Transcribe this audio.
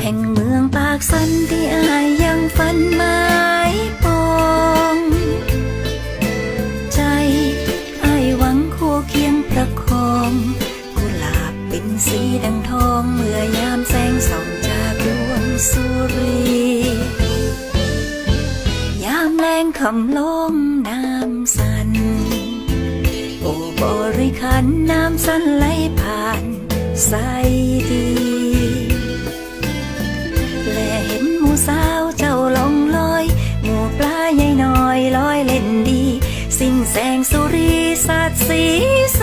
แห่งเมืองปากสันที่อายยังฝันหมายปองใจอายหวังคู่เคียงประคองกุหลาบเป็นสีดังทองเมื่อยามแสงส่องจากดวงสุรียามแรงคำลงน้ำสันโอบริขันน้ำสันไหลผ่านใสดี แสงสุรีสาดสีแส